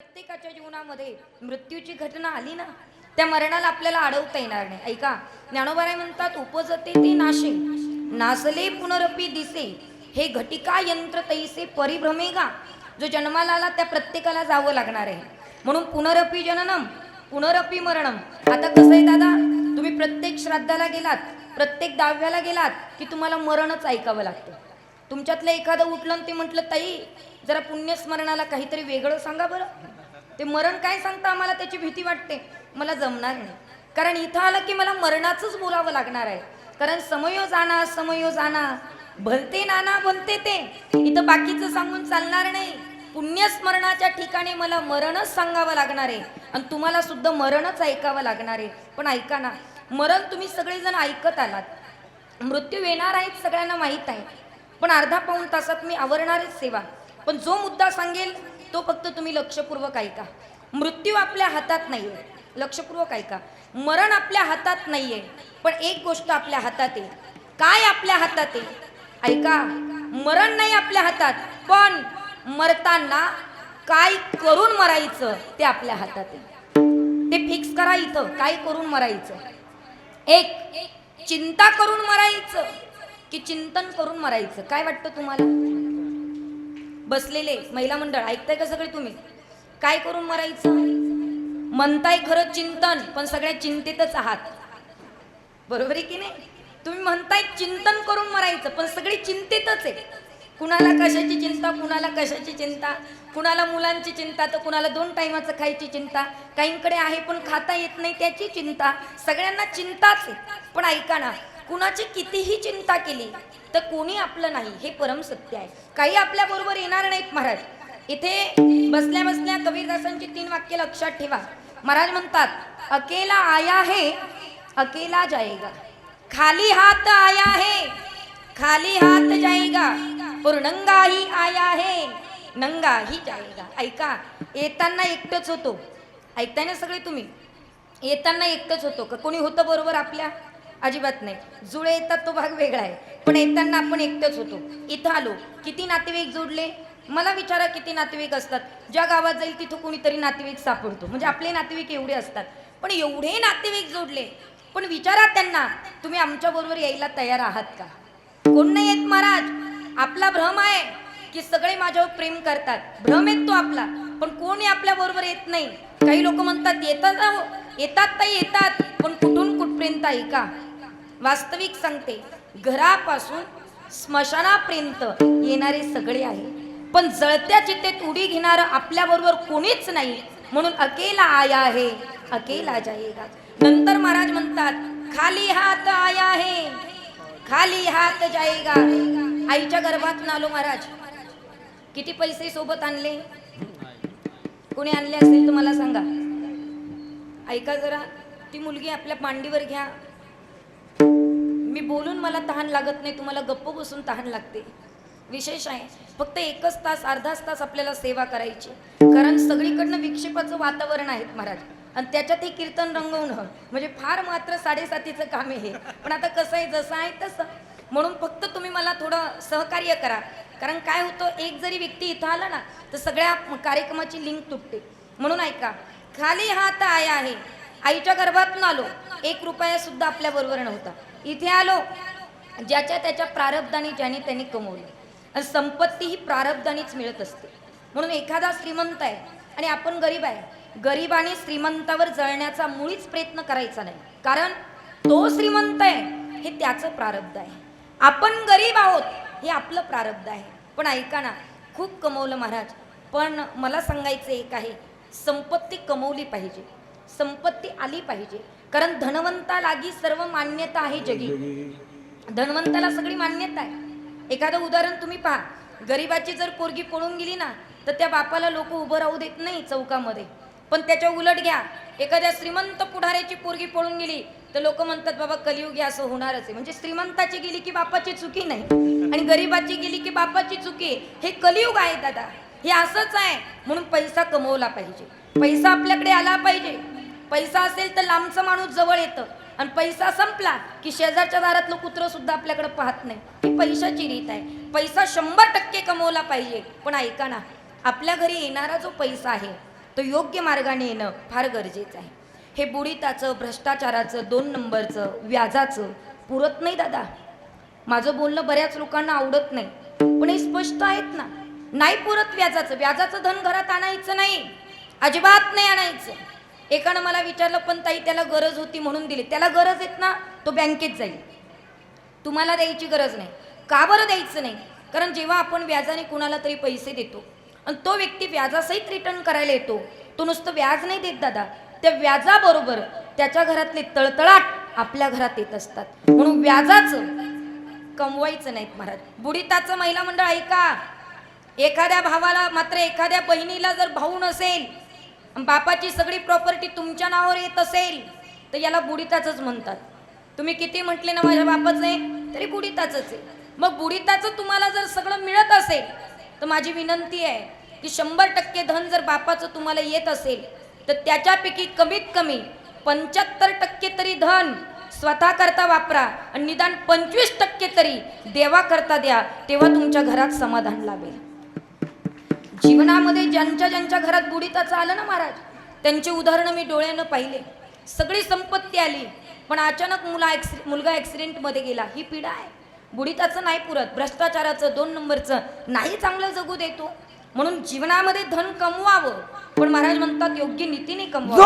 प्रत्येकाच्या जीवनामध्ये मृत्यूची घटना आली ना त्या मरणाला आपल्याला अडवता येणार नाही. ऐका ज्ञानोबाराय म्हणतात उपजते ते नाशे नासले पुनरपी दिसे हे घटिका यंत्र तैसे परिभ्रमेगा जो जन्माला आला त्या प्रत्येकाला जावं लागणार आहे. म्हणून पुनरपी जननम पुनरपी मरणम. आता कसं आहे दादा तुम्ही प्रत्येक श्राद्धाला गेलात प्रत्येक दहाव्याला गेलात की तुम्हाला मरणच ऐकावं लागतं. तुमच्यातलं एखादं उठलं ते म्हटलं ताई जरा पुण्यस्मरणाला काहीतरी वेगळं सांगा बरं. ते मरण काय सांगता आम्हाला? त्याची भीती वाटते. मला जमणार नाही. कारण इथं आलं की मला मरणाचंच बोलावं लागणार आहे. कारण समयो जाना समयो जाना. भलते नाना भलते ते. इथं बाकीचं सांगून चालणार नाही. पुण्यस्मरणाच्या ठिकाणी मला मरणच सांगावं लागणार आहे. आणि तुम्हाला सुद्धा मरणच ऐकावं लागणार आहे. पण ऐका ना मरण तुम्ही सगळेजण ऐकत आलात. मृत्यू येणार आहेत सगळ्यांना माहीत आहे. पण अर्धा पाऊण तासात मी आवरणारच सेवा. पण जो मुद्दा सांगेल तो फक्त तुम्ही लक्षपूर्वक ऐका. मृत्यू आपल्या हातात नाहीये. लक्षपूर्वक ऐका. मरण आपल्या हातात नाहीये. पण एक गोष्ट आपल्या हातात आहे. काय आपल्या हातात आहे? ऐका. मरण नाही आपल्या हातात पण मरताना काय करून मरायचं ते आपल्या हातात आहे. ते फिक्स करा इथं काय करून मरायचं. एक चिंता करून मरायचं की चिंतन करून मरायचं. काय वाटतं तुम्हाला? बसलेले महिला मंडळ ऐकताय का सगळे तुम्ही? काय करून मरायचं? म्हणताय खरं चिंतन पण सगळ्या चिंतेतच आहात. बरोबर आहे की नाही? तुम्ही म्हणताय चिंतन करून मरायचं पण सगळी चिंतेतच आहे. कुणाला कशाची चिंता कुणाला कशाची चिंता? कुणाला मुलांची चिंता तर कुणाला दोन टायमाचं खायची चिंता? काहींकडे आहे पण खाता येत नाही त्याची चिंता. सगळ्यांना चिंताच आहे. पण ऐका ना कुणाची कितीही चिंता केली तर कोणी आपलं नाही हे परम सत्य आहे. काही आपल्या बरोबर येणार नाहीत महाराज. इथे बसल्या बसल्या कबीरदासांची तीन वाक्य लक्षात ठेवा. महाराज म्हणतात अकेला आया है अकेला जाएगा खाली हात आया है खाली हात जाएगा और नंगा ही आया है नंगा ही जाएगा ऐका येताना एकटंच होतो. ऐकताय ना सगळे तुम्ही? येताना एकटंच होतो का? कोणी होतं बरोबर आपल्या? अजिबात नाही. जुळे येतात तो भाग वेगळा आहे. पण येताना आपण एकटंच होतो. इथं आलो. किती नातेवाईक जोडले? मला विचारा किती नातेवाईक असतात. ज्या गावात जाईल तिथं कोणीतरी नातेवाईक सापडतो. म्हणजे आपले नातेवाईक एवढे असतात. पण एवढे नातेवाईक जोडले. पण विचारा त्यांना तुम्ही आमच्या बरोबर यायला तयार आहात का? कोण नाही येत महाराज? आपला भ्रम आहे की सगळे माझ्यावर प्रेम करतात. भ्रम येतो आपला. पण कोणी आपल्या बरोबर येत नाही. काही लोक म्हणतात येतात येतात तर येतात. पण कुठून कुठपर्यंत ऐका वास्तविक सांगते घरापासून स्मशानापर्यंत येणारे सगळे आहे. पण जळत्या चित्तेत उडी घेणार आपल्या बरोबर कोणीच नाही म्हणून अकेला आया आहे अकेला जायेगा. नंतर महाराज म्हणतात खाली हात आया आहे खाली हात जायेगा. आईच्या गर्भात आलो महाराज. किती पैसे सोबत आणले? कोणी आणले असेल तर मला सांगा? ऐका जरा ती मुलगी आपल्या मांडीवर घ्या. बोलून मला तहान लागत नाही तुम्हाला गप्प बसून तहान लागते. विशेष आहे फक्त एकच तास अर्धाच तास आपल्याला सेवा करायची. कारण सगळीकडनं विक्षेपाचं वातावरण आहे महाराज. आणि त्याच्यात हे कीर्तन रंगवणं म्हणजे फार मात्र साडेसातीचं काम आहे हे. पण आता कसं आहे जसं आहे तसं. म्हणून फक्त तुम्ही मला थोडं सहकार्य करा. कारण काय होतं एक जरी व्यक्ती इथं आला ना तर सगळ्या कार्यक्रमाची लिंक तुटते. म्हणून ऐका खाली हात आया आहे. आईच्या गर्भातून आलो. एक रुपया सुद्धा आपल्या बरोबर नव्हता. इथे आलो. ज्याच्या त्याच्या प्रारब्धाने ज्याने त्यांनी कमवली. आणि संपत्ती ही प्रारब्धानेच मिळत असते. म्हणून एखादा श्रीमंत आहे आणि आपण गरीब आहे. गरीबाने श्रीमंतावर जळण्याचा मुळीच प्रयत्न करायचा नाही. कारण तो श्रीमंत आहे हे त्याचं प्रारब्ध आहे. आपण गरीब आहोत हे आपलं प्रारब्ध आहे. पण ऐका ना खूप कमवलं महाराज. पण मला सांगायचं एक आहे संपत्ती कमवली पाहिजे. संपत्ती आली पाहिजे. कारण धनवंता लागी सर्व मान्यता आहे जगी. धनवंताला सगळी मान्यता आहे. एखादं उदाहरण तुम्ही पहा. गरिबाची जर पोरगी पळून गेली ना तर त्या बापाला लोक उभं राहू देत नाही चौकामध्ये. पण त्याच्या उलट घ्या. एखाद्या श्रीमंत पुढाऱ्याची पोरगी पळून गेली तर लोक म्हणतात बाबा कलियुगी असं होणारच आहे. म्हणजे श्रीमंताची गेली की बापाची चुकी नाही. आणि गरिबाची गेली की बापाची चुकी. हे कलियुग आहे दादा. हे असंच आहे. म्हणून पैसा कमवला पाहिजे. पैसा आपल्याकडे आला पाहिजे. पैसा असेल तर लांबचं माणूस जवळ येतं. आणि पैसा संपला की शेजारच्या दारातलं कुत्रं सुद्धा आपल्याकडे पाहत नाही. ही पैशाची रीत आहे. पैसा शंभर टक्के कमवला पाहिजे. पण ऐका ना आपल्या घरी येणारा जो पैसा आहे तो योग्य मार्गाने येणं फार गरजेचं आहे. हे बुडीताचं भ्रष्टाचाराचं दोन नंबरचं व्याजाचं पुरत नाही दादा. माझं बोलणं बऱ्याच लोकांना आवडत नाही. पण हे स्पष्ट आहेत ना. नाही पुरत व्याजाचं. व्याजाचं धन घरात आणायचं नाही. अजिबात नाही आणायचं. एकानं मला विचारलं पण ताई त्याला गरज होती म्हणून दिली. त्याला गरज येत ना तो बँकेत जाईल. तुम्हाला द्यायची गरज नाही. का बरं द्यायचं नाही? कारण जेव्हा आपण व्याजाने कुणाला तरी पैसे देतो आणि तो व्यक्ती व्याजासहित रिटर्न करायला येतो तो नुसतं व्याज नाही देत दादा. त्या व्याजाबरोबर त्याच्या घरातले तळतळाट आपल्या घरात येत असतात. म्हणून व्याजाचं कमवायचं नाहीत महाराज. बुडिताचं महिला मंडळ ऐका. एखाद्या भावाला मात्र एखाद्या बहिणीला जर भाऊ नसेल बापाची सगळी प्रॉपर्टी तुमच्या नावावर येत असेल तर याला बुडिताचंच म्हणतात. तुम्ही किती म्हटले ना माझ्या बापाचं? आहे तरी बुडिताच आहे. मग बुडिताचं तुम्हाला जर सगळं मिळत असेल तर माझी विनंती आहे की शंभर टक्के धन जर बापाचं तुम्हाला येत असेल तर त्याच्यापैकी कमीत कमी पंच्याहत्तर टक्के तरी धन स्वतःकरता वापरा आणि निदान पंचवीस टक्के तरी देवाकरता द्या तेव्हा तुमच्या घरात समाधान लाभेल. जीवनामध्ये ज्यांच्या ज्यांच्या घरात बुडीताचं आलं ना महाराज त्यांचे उदाहरणं मी डोळ्यानं पाहिले. सगळी संपत्ती आली पण अचानक मुला ॲक्सि मुलगा ॲक्सिडेंटमध्ये गेला. ही पीडा आहे. बुडीताचं नाही पुरत भ्रष्टाचाराचं दोन नंबरचं नाही चांगलं जगू देतो म्हणून जीवनामध्ये धन कमवावं. पण महाराज म्हणतात योग्य नीतीने कमवावं.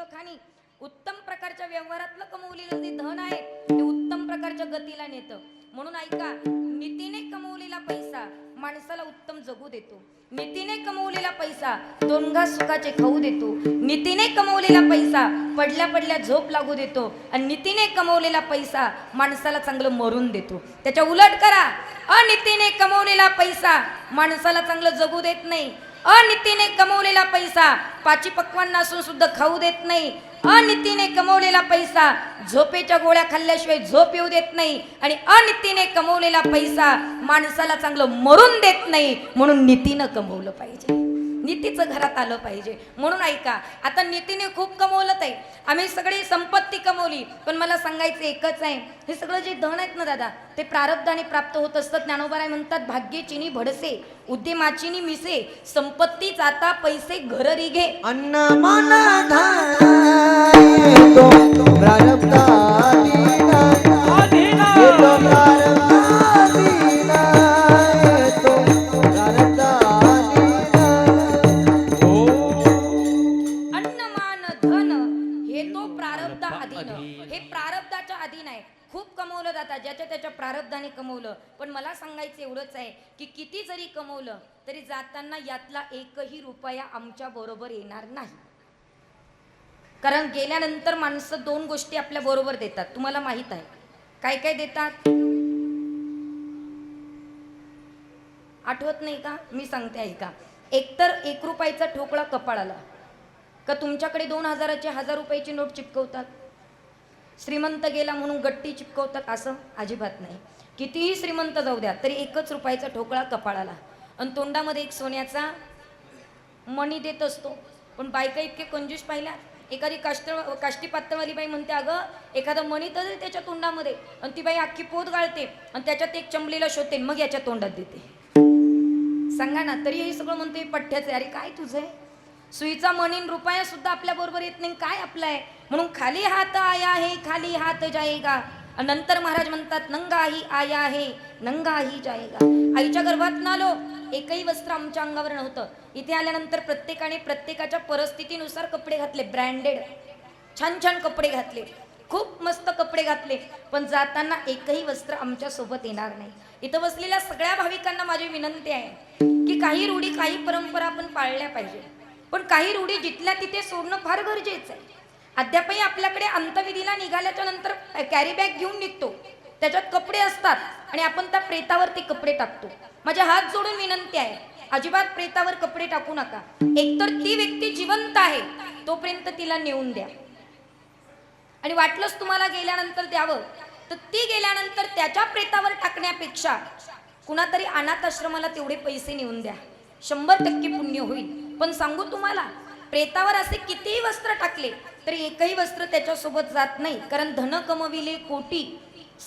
जीवखानी. उत्तम प्रकारच्या व्यवहारातलं कमवलेलं जे धन आहे ते उत्तम प्रकारच्या गतीला नेतं. म्हणून ऐका नीतीने कमवलेला पैसा माणसाला उत्तम जगू देतो. नीतीने कमवलेला पैसा दोन सुखाचे खाऊ देतो. नीतीने कमवलेला पैसा पडल्या पडल्या झोप लागू देतो. आणि नीतीने कमवलेला पैसा माणसाला चांगलं मरून देतो. त्याच्या उलट करा अनितीने कमवलेला पैसा माणसाला चांगलं जगू देत नाही. अनितीने कमवलेला पैसा पाची पक्वान असून सुद्धा खाऊ देत नाही. अनितीने कमवलेला पैसा झोपेच्या गोळ्या खाल्ल्याशिवाय झोप येऊ देत नाही. आणि अनितीने कमवलेला पैसा माणसाला चांगलं मरून देत नाही म्हणून नीतीनं कमवलं पाहिजे. नीतीचं घरात आलं पाहिजे. म्हणून ऐका आता नीतीने खूप कमवलं ताई. आम्ही सगळी संपत्ती कमवली पण मला सांगायचं एकच आहे. हे सगळं जे धन आहेत ना दादा ते प्रारब्धाने प्राप्त होत असतं ज्ञानोबाराय म्हणतात भाग्यचिनी भडसे उद्यमाचिनी मिसे संपत्ती जाता पैसे घर रिघे. अन्न की किती जरी कमवलं तरी जाताना यातला एकही रुपया आमच्या बरोबर येणार नाही. कारण गेल्यानंतर माणसं दोन गोष्टी आपल्या बरोबर देतात. तुम्हाला माहीत आहे. काय काय देतात? आठवत नाही का? मी सांगते ऐका. एकतर एक रुपयाचा ठोकळा कपाळाला का तुमच्याकडे दोन हजाराचे हजार रुपयाची नोट चिपकवतात? श्रीमंत गेला म्हणून गट्टी चिपकवतात असं अजिबात नाही. कितीही श्रीमंत जाऊ द्या तरी एकच रुपयाचा ठोकळा कपाळाला. आणि तोंडामध्ये एक सोन्याचा मणी देत असतो. पण बायका इतके कंजूस पाहिल्या. एखादी काष्ट काष्टी पात्रवाली बाई म्हणते अगं एखादा मणी तर त्याच्या तोंडामध्ये. आणि ती बाई अख्खी पोत गाळते आणि त्याच्यात एक चमलीला शोधते मग याच्या तोंडात देते. सांगा ना तरी हे सगळं म्हणते पठ्ठ्याचं आहे. अरे काय तुझं आहे? सुईचा मनीन रुपया सुद्धा आपल्या बरोबर येत नाही. काय आपलं आहे म्हणून खाली हात आया आहे खाली हात जायगा. नंतर महाराज म्हणतात नंगा ही आया आहे नंगा ही जायगा. आईच्या गर्भात नालो एकही वस्त्र आमच्या अंगावर नव्हतं. इथे आल्यानंतर प्रत्येकाने प्रत्येकाच्या परिस्थितीनुसार कपडे घातले ब्रँडेड. छान छान कपडे घातले. खूप मस्त कपडे घातले. पण जाताना एकही वस्त्र आमच्यासोबत येणार नाही. इथं बसलेल्या सगळ्या भाविकांना माझी विनंती आहे की काही रूढी काही परंपरा आपण पाळल्या पाहिजे. पण काही रूढी जिथल्या तिथे सोडणं फार गरजेचं आहे. अद्यापही आपल्याकडे अंतविधीला निघाल्याच्या नंतर कॅरी बॅग घेऊन निघतो. त्याच्यात कपडे असतात आणि आपण त्या प्रेतावरती कपडे टाकतो. माझ्या हात जोडून विनंती आहे अजिबात प्रेतावर कपडे टाकू नका. एकतर ती व्यक्ती जिवंत आहे तोपर्यंत तिला नेऊन द्या. आणि वाटलंच तुम्हाला गेल्यानंतर द्यावं तर ती गेल्यानंतर त्याच्या प्रेतावर टाकण्यापेक्षा कुणातरी अनाथ आश्रमाला तेवढे पैसे नेऊन द्या. शंभर टक्के पुण्य होईल. पण सांगू तुम्हाला प्रेतावर असे कितीही वस्त्र टाकले तरी एकही वस्त्र त्याच्यासोबत जात नाही. कारण धन कमविले कोटी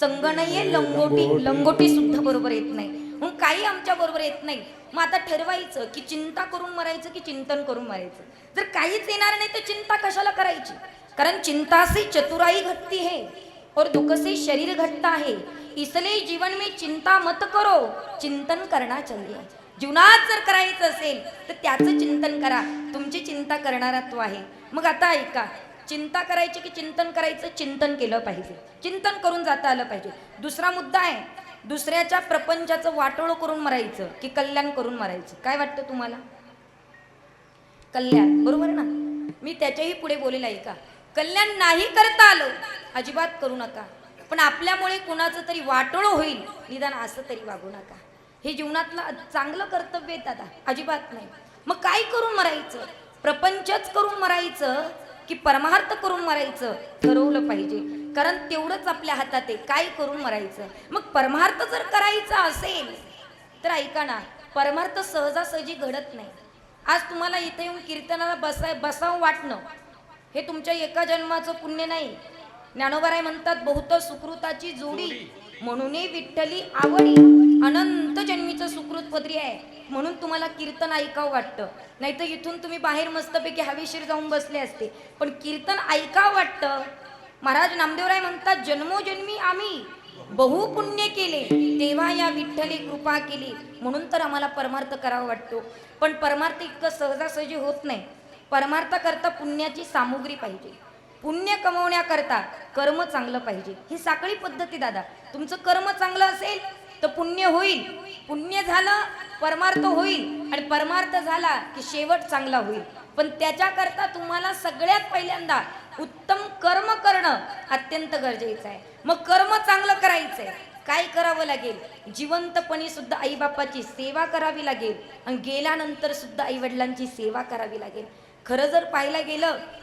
संग नाहीये लंगोटी. लंगोटी सुद्धा बरोबर येत नाही. मग काही आमच्या बरोबर येत नाही. मग आता ठरवायचं की चिंता करून मरायचं की चिंतन करून मरायचं? जर काहीच येणार नाही तर चिंता कशाला करायची? कारण चिंता से चतुराई घटती है. और दुख से शरीर घटता है. इसलिए जीवन में चिंता मत करो चिंतन करना चाहिए. जीवनात जर करायचं असेल तर त्याचं चिंतन करा. तुमची चिंता करणारा तो आहे. मग आता ऐका. चिंता करायची की चिंतन करायचं? चिंतन केलं पाहिजे. चिंतन करून जाता आलं पाहिजे. दुसरा मुद्दा आहे. दुसऱ्याच्या प्रपंचाचं वाटोळं करून मरायचं की कल्याण करून मरायचं. काय वाटतं तुम्हाला? कल्याण. बरोबर ना? मी त्याच्याही पुढे बोलेल ऐका. कल्याण नाही करता आलं अजिबात करू नका. पण आपल्यामुळे कुणाचं तरी वाटोळं होईल. निदान असं तरी वागू नका. हे जीवनातलं चांगलं कर्तव्य आहे दादा. अजिबात नाही. मग काय करून मरायचं? प्रपंचच करून मरायचं की परमार्थ करून मरायचं? ठरवलं पाहिजे. कारण तेवढंच आपल्या हातात आहे. काय करून मरायचं? मग परमार्थ जर करायचा असेल तर ऐका ना परमार्थ सहजासहजी घडत नाही. आज तुम्हाला इथे येऊन कीर्तनाला बसाय बसावं वाटणं हे तुमच्या एका जन्माचं पुण्य नाही. ज्ञानोबाराय म्हणतात बहुत सुकृताची जोडी. म्हणून विठ्ठली आवडी अनंत जन्मीचं सुकृत पदरी आहे. म्हणून तुम्हाला कीर्तन ऐकावं वाटतं. नाही तर इथून तुम्ही बाहेर मस्तपैकी हवेशीर जाऊन बसले असते. पण कीर्तन ऐकावं वाटतं. महाराज नामदेवराय म्हणतात जन्मोजन्मी आम्ही बहु पुण्य केले तेव्हा या विठ्ठली कृपा केली. म्हणून तर आम्हाला परमार्थ करावा वाटतो. पण परमार्थ इतकं सहजासहजी होत नाही. परमार्थ करता पुण्याची सामुग्री पाहिजे. पुण्य कमवण्याकरता कर्म चांगलं पाहिजे. ही साखळी पद्धती दादा. तुमचं कर्म चांगलं असेल तर पुण्य होईल. पुण्य झालं परमार्थ होईल. आणि परमार्थ झाला की शेवट चांगला होईल. पण त्याच्याकरता तुम्हाला सगळ्यात पहिल्यांदा उत्तम कर्म करणं अत्यंत गरजेचं आहे. मग कर्म चांगलं करायचंय. काय करावं लागेल? जिवंतपणी सुद्धा आईबापाची सेवा करावी लागेल. आणि गेल्यानंतर सुद्धा आई वडिलांची सेवा करावी लागेल. खरं जर पाहायला गेलं